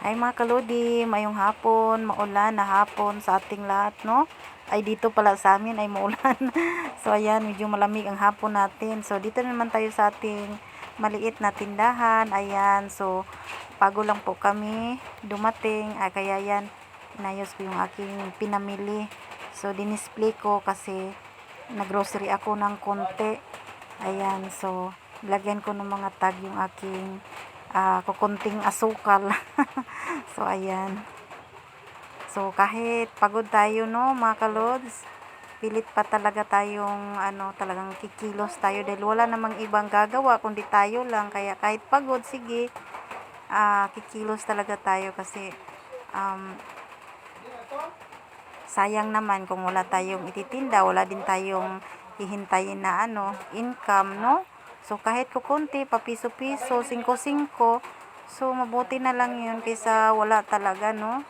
Hi mga kalodi, mayong hapon, maulan na hapon sa ating lahat, no? Ay dito pala sa amin ay maulan. so ayan, medyo malamig ang hapon natin. So dito naman tayo sa ating maliit na tindahan. Ayan, so bago lang po kami dumating. Ay, kaya yan, inayos ko yung aking pinamili. So dinisplay ko kasi naggrocery ako ng konti. Ayan, so lagyan ko ng mga tag yung aking ah, kukunting asukal. so, ayan. So, kahit pagod tayo, no, mga kalods, pilit pa talaga tayong, ano, talagang kikilos tayo dahil wala namang ibang gagawa kundi tayo lang. Kaya kahit pagod, sige, ah, kikilos talaga tayo kasi, um, sayang naman kung wala tayong ititinda, wala din tayong hihintayin na, ano, income, no? So, kahit kukunti, papiso-piso, singko-singko, so, mabuti na lang yun kaysa wala talaga, no?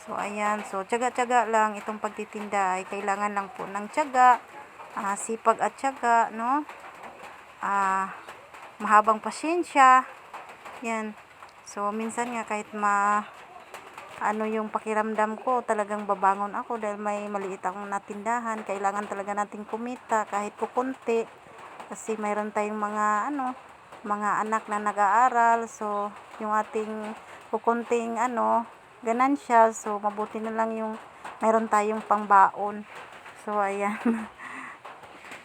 So, ayan. So, tiyaga-tiyaga lang. Itong pagtitinda ay kailangan lang po ng tiyaga, ah, sipag at tiyaga, no? Ah, mahabang pasyensya. Yan. So, minsan nga kahit ma ano yung pakiramdam ko, talagang babangon ako dahil may maliit akong natindahan. Kailangan talaga nating kumita kahit kukunti. Kasi mayroon tayong mga ano, mga anak na nag-aaral. So, yung ating kukunting ano, ganansya. So, mabuti na lang yung mayroon tayong pangbaon. So, ayan.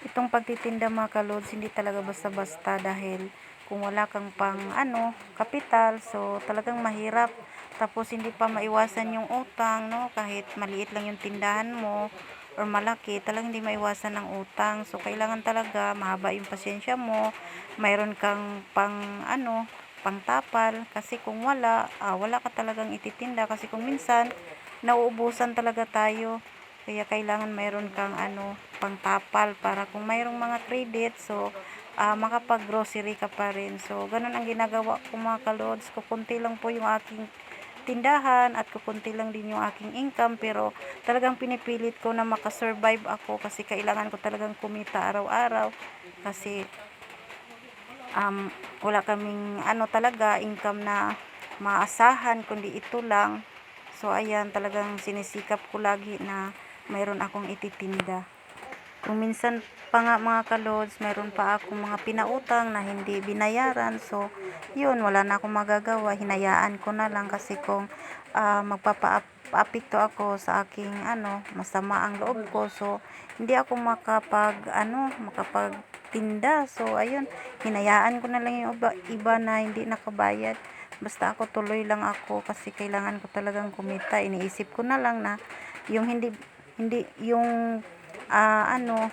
Itong pagtitinda mga kalods, hindi talaga basta-basta dahil kung wala kang pang ano, kapital, so talagang mahirap. Tapos hindi pa maiwasan yung utang, no? Kahit maliit lang yung tindahan mo or malaki, talagang hindi maiwasan ng utang. So kailangan talaga mahaba yung pasensya mo. Mayroon kang pang ano, pangtapal kasi kung wala, ah, wala ka talagang ititinda kasi kung minsan nauubusan talaga tayo. Kaya kailangan mayroon kang ano, pangtapal para kung mayroong mga credit, so ah, makapag-grocery ka pa rin. So, ganun ang ginagawa ko mga kalods. Kukunti lang po yung aking tindahan at kukunti lang din yung aking income pero talagang pinipilit ko na makasurvive ako kasi kailangan ko talagang kumita araw-araw kasi um, wala kaming ano talaga income na maasahan kundi ito lang so ayan talagang sinisikap ko lagi na mayroon akong ititinda kung minsan pa nga mga kalods, mayroon pa akong mga pinautang na hindi binayaran. So, yun, wala na akong magagawa. Hinayaan ko na lang kasi kung uh, magpapa-apekto ako sa aking ano, masama ang loob ko. So, hindi ako makapag ano, makapagtinda. So, ayun, hinayaan ko na lang yung iba, iba na hindi nakabayad. Basta ako tuloy lang ako kasi kailangan ko talagang kumita. Iniisip ko na lang na yung hindi hindi yung uh, ano,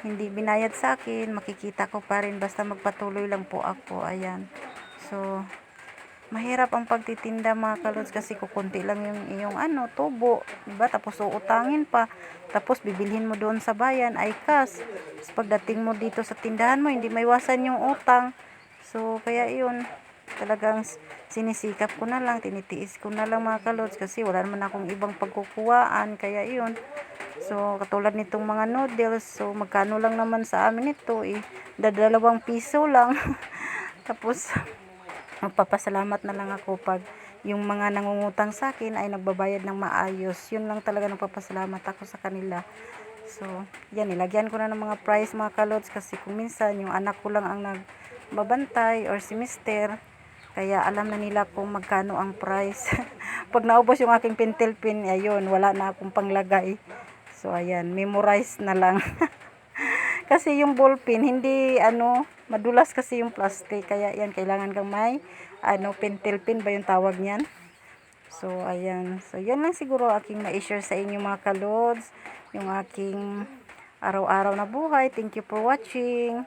hindi binayad sa akin, makikita ko pa rin basta magpatuloy lang po ako. Ayan. So, mahirap ang pagtitinda mga kalods kasi kukunti lang yung iyong ano, tubo. Diba? Tapos uutangin pa. Tapos bibilhin mo doon sa bayan ay cash. Tapos pagdating mo dito sa tindahan mo, hindi maiwasan yung utang. So, kaya yun, talagang sinisikap ko na lang, tinitiis ko na lang mga kalods kasi wala naman akong ibang pagkukuhaan. Kaya yun, So, katulad nitong mga noodles, so magkano lang naman sa amin ito eh. Dadalawang piso lang. Tapos, magpapasalamat na lang ako pag yung mga nangungutang sa akin ay nagbabayad ng maayos. Yun lang talaga nagpapasalamat ako sa kanila. So, yan, nilagyan ko na ng mga price mga kalods kasi kung minsan yung anak ko lang ang nagbabantay or si mister, kaya alam na nila kung magkano ang price. Pag naubos yung aking pentel pin, ayun, wala na akong panglagay. So, ayan, memorize na lang. kasi yung ballpen, hindi, ano, madulas kasi yung plastic. Kaya, yan, kailangan kang may, ano, pentel pen ba yung tawag niyan? So, ayan. So, yan lang siguro aking ma-share sa inyo mga kalods. Yung aking araw-araw na buhay. Thank you for watching.